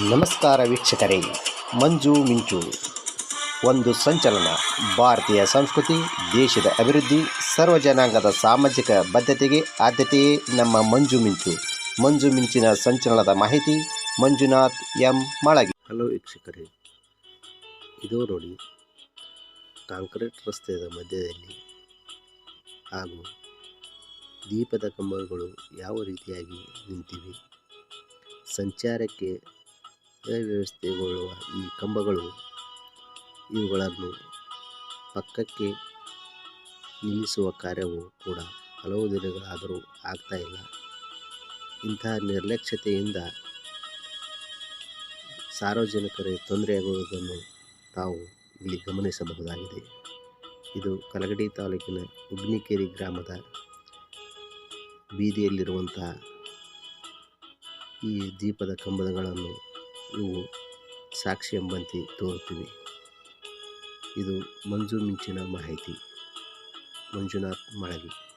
ನಮಸ್ಕಾರ ವೀಕ್ಷಕರೇ, ಮಂಜು ಮಿಂಚು. ಒಂದು ಸಂಚಲನ, ಭಾರತೀಯ ಸಂಸ್ಕೃತಿ, ದೇಶದ ಅಭಿವೃದ್ಧಿ, ಸರ್ವ ಜನಾಂಗದ ಸಾಮಾಜಿಕ ಬದ್ಧತೆಗೆ ಆದ್ಯತೆಯೇ ನಮ್ಮ ಮಂಜು ಮಿಂಚು. ಮಂಜು ಮಿಂಚಿನ ಸಂಚಲನದ ಮಾಹಿತಿ ಮಂಜುನಾಥ್ ಎಂ. ಮಾಳಗಿ. ಹಲೋ ವೀಕ್ಷಕರೇ, ಇದು ನೋಡಿ, ಕಾಂಕ್ರೀಟ್ ರಸ್ತೆಯ ಮಧ್ಯದಲ್ಲಿ ಹಾಗೂ ದೀಪದ ಕಂಬಗಳು ಯಾವ ರೀತಿಯಾಗಿ ನಿಂತಿವೆ? ಸಂಚಾರಕ್ಕೆ ಅವ್ಯವಸ್ಥೆಗೊಳ್ಳುವ ಈ ಕಂಬಗಳು ಇವುಗಳನ್ನು ಪಕ್ಕಕ್ಕೆ ನಿಲ್ಲಿಸುವ ಕಾರ್ಯವು ಕೂಡ ಹಲವು ದಿನಗಳಾದರೂ ಆಗ್ತಾ ಇಲ್ಲ. ಇಂತಹ ನಿರ್ಲಕ್ಷ್ಯತೆಯಿಂದ ಸಾರ್ವಜನಿಕರಿಗೆ ತೊಂದರೆಯಾಗುವುದನ್ನು ತಾವು ಇಲ್ಲಿ ಗಮನಿಸಬಹುದಾಗಿದೆ. ಇದು ಕಲಗಡಿ ತಾಲೂಕಿನ ಉಗ್ನಿಕೇರಿ ಗ್ರಾಮದ ಬೀದಿಯಲ್ಲಿರುವಂತಹ ಈ ದೀಪದ ಕಂಬಗಳನ್ನು ಇವು ಸಾಕ್ಷಿ ಎಂಬಂತೆ ತೋರುತ್ತಿವೆ. ಇದು ಮಂಜು ಮಿಂಚಿನ ಮಾಹಿತಿ. ಮಂಜುನಾಥ್ ಮಳಗಿ.